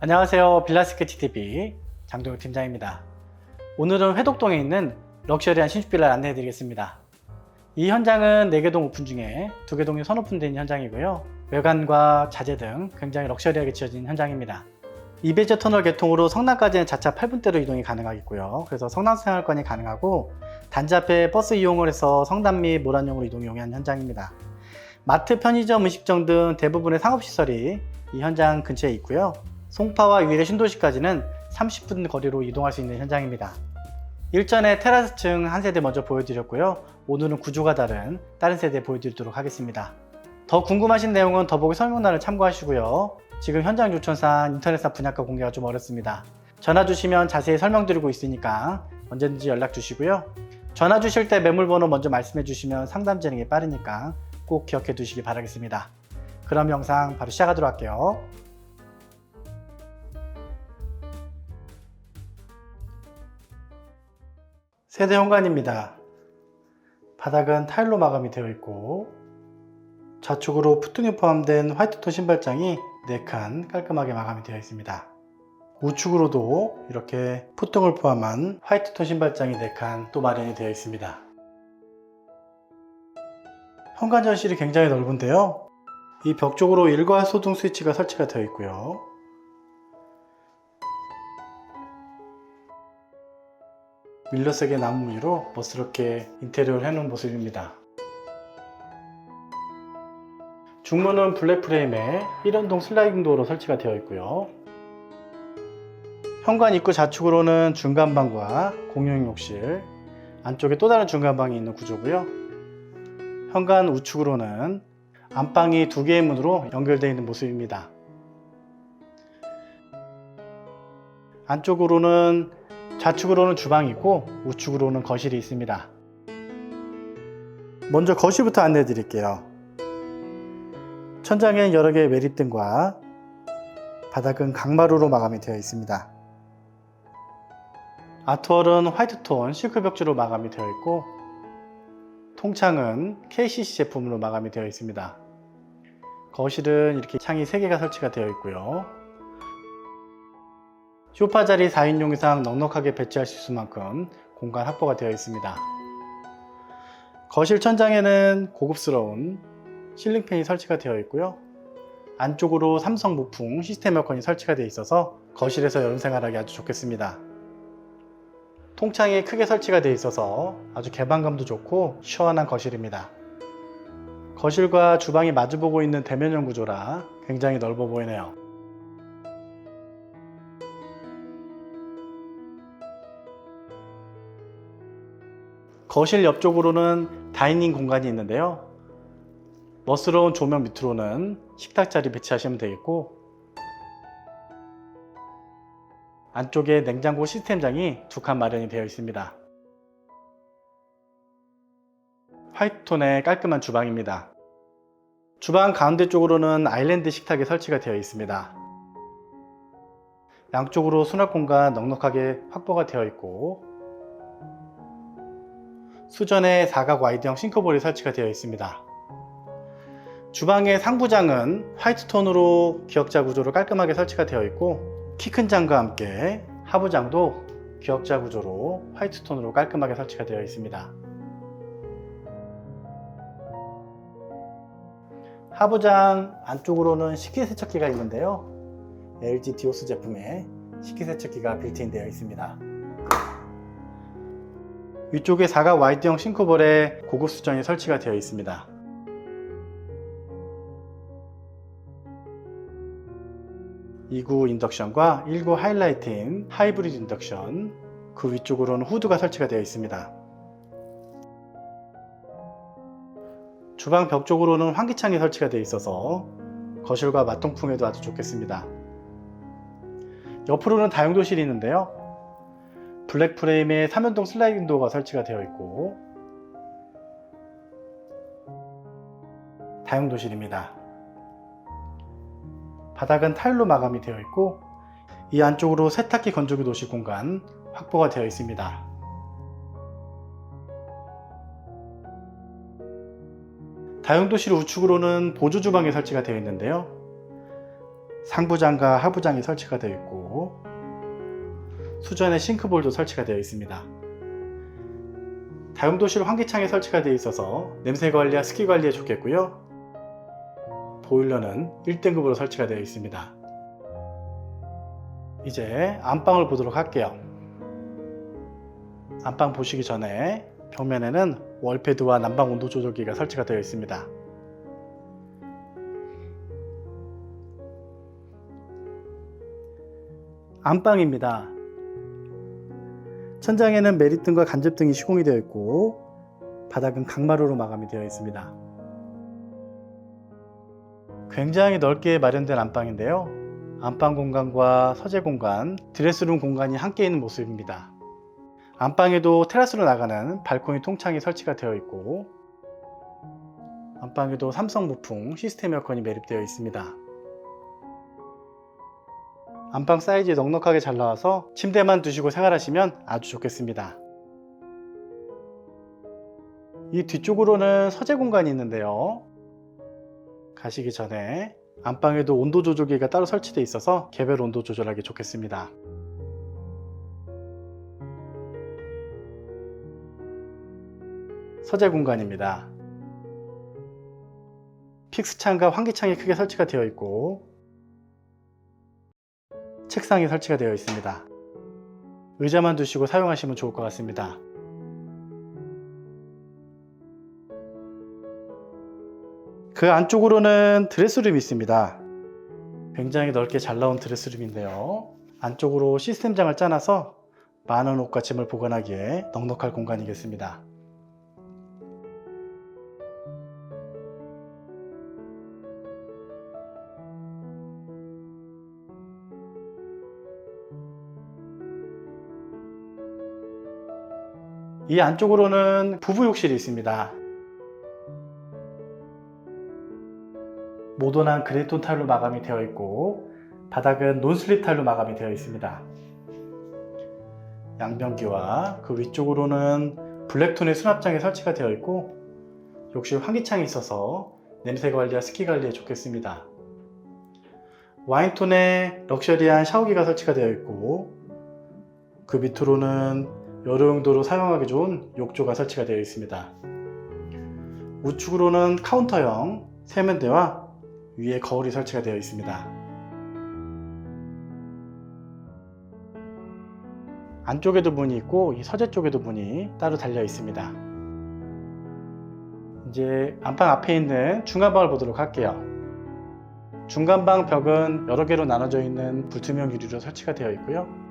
안녕하세요. 빌라스케치 TV 장동혁 팀장입니다. 오늘은 회독동에 있는 럭셔리한 신축빌라를 안내해 드리겠습니다. 이 현장은 4개 동 오픈 중에 2개 동이 선오픈된 현장이고요. 외관과 자재 등 굉장히 럭셔리하게 지어진 현장입니다. 이베제 터널 개통으로 성남까지는 자차 8분대로 이동이 가능하겠고요. 그래서 성남 생활권이 가능하고 단지 앞에 버스 이용을 해서 성남 및 모란용으로 이동이 용이한 현장입니다. 마트, 편의점, 음식점 등 대부분의 상업시설이 이 현장 근처에 있고요. 송파와 유일의 신도시까지는 30분 거리로 이동할 수 있는 현장입니다. 일전에 테라스층 한 세대 먼저 보여드렸고요. 오늘은 구조가 다른 다른 세대 보여드리도록 하겠습니다. 더 궁금하신 내용은 더보기 설명란을 참고하시고요. 지금 현장 요청상 인터넷상 분양가 공개가 좀 어렵습니다. 전화 주시면 자세히 설명드리고 있으니까 언제든지 연락 주시고요. 전화 주실 때 매물 번호 먼저 말씀해 주시면 상담 진행이 빠르니까 꼭 기억해 두시기 바라겠습니다. 그럼 영상 바로 시작하도록 할게요. 세대 현관입니다. 바닥은 타일로 마감이 되어 있고 좌측으로 푸퉁이 포함된 화이트톤 신발장이 4칸 깔끔하게 마감이 되어 있습니다. 우측으로도 이렇게 푸퉁을 포함한 화이트톤 신발장이 4칸 또 마련이 되어 있습니다. 현관 전실이 굉장히 넓은데요. 이 벽 쪽으로 일괄 소등 스위치가 설치가 되어 있고요. 밀러색의 나무 무늬로 멋스럽게 인테리어를 해놓은 모습입니다. 중문은 블랙 프레임에 1연동 슬라이딩 도어로 설치가 되어 있고요. 현관 입구 좌측으로는 중간방과 공용 욕실, 안쪽에 또 다른 중간방이 있는 구조고요. 현관 우측으로는 안방이 두 개의 문으로 연결되어 있는 모습입니다. 안쪽으로는 좌측으로는 주방이 있고 우측으로는 거실이 있습니다. 먼저 거실부터 안내해 드릴게요. 천장엔 여러 개의 매립등과 바닥은 강마루로 마감이 되어 있습니다. 아트월은 화이트톤 실크 벽지로 마감이 되어 있고 통창은 KCC 제품으로 마감이 되어 있습니다. 거실은 이렇게 창이 3개가 설치가 되어 있고요. 쇼파 자리 4인용 이상 넉넉하게 배치할 수 있을 만큼 공간 확보가 되어 있습니다. 거실 천장에는 고급스러운 실링팬이 설치가 되어 있고요. 안쪽으로 삼성 무풍 시스템 에어컨이 설치가 되어 있어서 거실에서 여름 생활하기 아주 좋겠습니다. 통창이 크게 설치가 되어 있어서 아주 개방감도 좋고 시원한 거실입니다. 거실과 주방이 마주보고 있는 대면형 구조라 굉장히 넓어 보이네요. 거실 옆쪽으로는 다이닝 공간이 있는데요. 멋스러운 조명 밑으로는 식탁 자리 배치하시면 되겠고 안쪽에 냉장고 시스템장이 두 칸 마련이 되어 있습니다. 화이트톤의 깔끔한 주방입니다. 주방 가운데 쪽으로는 아일랜드 식탁이 설치가 되어 있습니다. 양쪽으로 수납 공간 넉넉하게 확보가 되어 있고 수전에 사각 와이드형 싱크볼이 설치가 되어 있습니다. 주방의 상부장은 화이트톤으로 기역자 구조로 깔끔하게 설치가 되어 있고 키 큰 장과 함께 하부장도 기역자 구조로 화이트톤으로 깔끔하게 설치가 되어 있습니다. 하부장 안쪽으로는 식기세척기가 있는데요. LG 디오스 제품의 식기세척기가 빌트인 되어 있습니다. 위쪽에 사각 와이드형 싱크볼에 고급 수전이 설치가 되어 있습니다. (2구) 인덕션과 (1구) 하이라이트인 하이브리드 인덕션 그 위쪽으로는 후드가 설치가 되어 있습니다. 주방 벽 쪽으로는 환기창이 설치가 되어 있어서 거실과 맞동풍에도 아주 좋겠습니다. 옆으로는 다용도실이 있는데요. 블랙 프레임에 3연동 슬라이딩 도어가 설치가 되어 있고 다용도실입니다. 바닥은 타일로 마감이 되어 있고 이 안쪽으로 세탁기 건조기 놓으실 공간 확보가 되어 있습니다. 다용도실 우측으로는 보조 주방이 설치가 되어 있는데요. 상부장과 하부장이 설치가 되어 있고 수전에 싱크볼도 설치가 되어 있습니다. 다용도실 환기창에 설치가 되어 있어서 냄새 관리와 습기 관리에 좋겠고요. 보일러는 1등급으로 설치가 되어 있습니다. 이제 안방을 보도록 할게요. 안방 보시기 전에 벽면에는 월패드와 난방 온도 조절기가 설치가 되어 있습니다. 안방입니다. 천장에는 메리등과 간접등이 시공이 되어 있고 바닥은 강마루로 마감이 되어 있습니다. 굉장히 넓게 마련된 안방인데요. 안방 공간과 서재 공간, 드레스룸 공간이 함께 있는 모습입니다. 안방에도 테라스로 나가는 발코니 통창이 설치가 되어 있고 안방에도 삼성 무풍 시스템 에어컨이 매립되어 있습니다. 안방 사이즈 넉넉하게 잘 나와서 침대만 두시고 생활하시면 아주 좋겠습니다. 이 뒤쪽으로는 서재 공간이 있는데요. 가시기 전에 안방에도 온도 조절기가 따로 설치되어 있어서 개별 온도 조절하기 좋겠습니다. 서재 공간입니다. 픽스창과 환기창이 크게 설치가 되어 있고 책상이 설치가 되어 있습니다. 의자만 두시고 사용하시면 좋을 것 같습니다. 그 안쪽으로는 드레스룸이 있습니다. 굉장히 넓게 잘 나온 드레스룸인데요. 안쪽으로 시스템장을 짜놔서 많은 옷과 짐을 보관하기에 넉넉할 공간이겠습니다. 이 안쪽으로는 부부 욕실이 있습니다. 모던한 그레이톤 타일로 마감이 되어 있고 바닥은 논슬립 타일로 마감이 되어 있습니다. 양변기와 그 위쪽으로는 블랙톤의 수납장이 설치가 되어 있고 욕실 환기창이 있어서 냄새 관리와 습기 관리에 좋겠습니다. 와인톤의 럭셔리한 샤워기가 설치가 되어 있고 그 밑으로는 여러 용도로 사용하기 좋은 욕조가 설치가 되어 있습니다. 우측으로는 카운터형 세면대와 위에 거울이 설치가 되어 있습니다. 안쪽에도 문이 있고 이 서재 쪽에도 문이 따로 달려 있습니다. 이제 안방 앞에 있는 중간방을 보도록 할게요. 중간방 벽은 여러 개로 나눠져 있는 불투명 유리로 설치가 되어 있고요.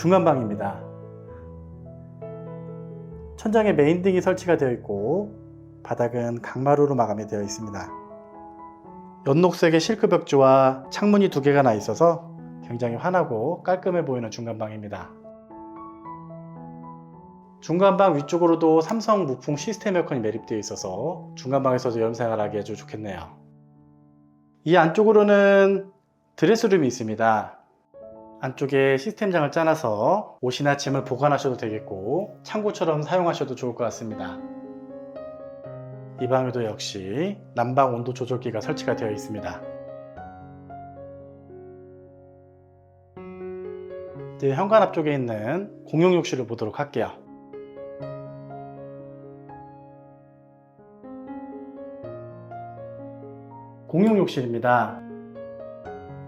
중간방입니다. 천장에 메인등이 설치가 되어 있고 바닥은 강마루로 마감이 되어 있습니다. 연녹색의 실크 벽지와 창문이 두 개가 나 있어서 굉장히 환하고 깔끔해 보이는 중간방입니다. 중간방 위쪽으로도 삼성 무풍 시스템 에어컨이 매립되어 있어서 중간방에서도 여름 생활하기 아주 좋겠네요. 이 안쪽으로는 드레스룸이 있습니다. 안쪽에 시스템장을 짜놔서 옷이나 짐을 보관하셔도 되겠고 창고처럼 사용하셔도 좋을 것 같습니다. 이 방에도 역시 난방 온도 조절기가 설치가 되어 있습니다. 이제 현관 앞쪽에 있는 공용 욕실을 보도록 할게요. 공용 욕실입니다.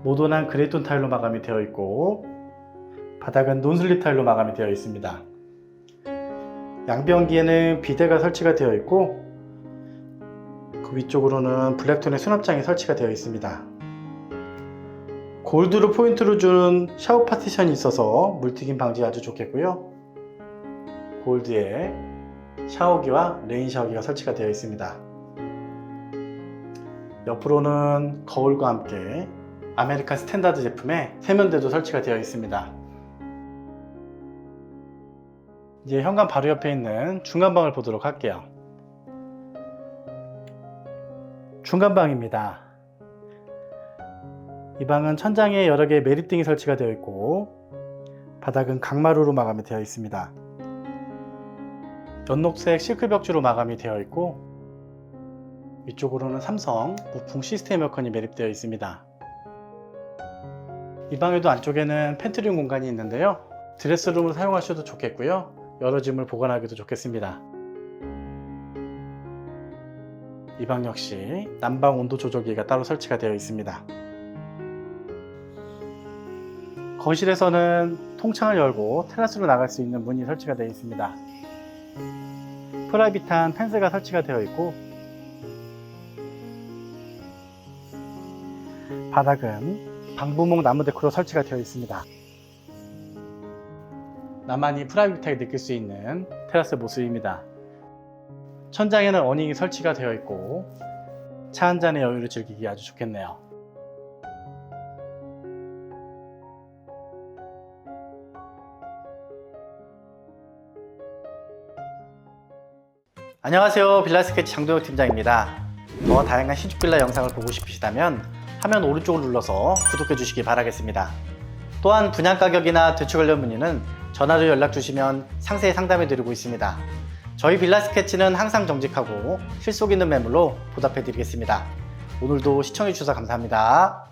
모던한 그레이톤 타일로 마감이 되어 있고 바닥은 논슬립 타일로 마감이 되어 있습니다. 양변기에는 비데가 설치가 되어 있고 그 위쪽으로는 블랙톤의 수납장이 설치가 되어 있습니다. 골드로 포인트를 준 샤워 파티션이 있어서 물튀김 방지 아주 좋겠고요. 골드에 샤워기와 레인 샤워기가 설치가 되어 있습니다. 옆으로는 거울과 함께 아메리칸 스탠다드 제품의 세면대도 설치가 되어 있습니다. 이제 현관 바로 옆에 있는 중간방을 보도록 할게요. 중간방입니다. 이 방은 천장에 여러 개의 메리등이 설치가 되어 있고 바닥은 강마루로 마감이 되어 있습니다. 연녹색 실크 벽지로 마감이 되어 있고 위쪽으로는 삼성 무풍 시스템 에어컨이 매립되어 있습니다. 이 방에도 안쪽에는 팬트리 공간이 있는데요. 드레스룸을 사용하셔도 좋겠고요. 여러 짐을 보관하기도 좋겠습니다. 이 방 역시 난방 온도 조절기가 따로 설치가 되어 있습니다. 거실에서는 통창을 열고 테라스로 나갈 수 있는 문이 설치가 되어 있습니다. 프라이빗한 펜스가 설치가 되어 있고 바닥은 방부목 나무 데코로 설치가 되어 있습니다. 나만이 프라이빗하게 느낄 수 있는 테라스 모습입니다. 천장에는 어닝이 설치가 되어 있고 차 한 잔의 여유를 즐기기 아주 좋겠네요. 안녕하세요. 빌라 스케치 장동혁 팀장입니다. 더 다양한 신축 빌라 영상을 보고 싶으시다면 화면 오른쪽을 눌러서 구독해 주시기 바라겠습니다. 또한 분양 가격이나 대출 관련 문의는 전화로 연락 주시면 상세히 상담해 드리고 있습니다. 저희 빌라 스케치는 항상 정직하고 실속 있는 매물로 보답해 드리겠습니다. 오늘도 시청해 주셔서 감사합니다.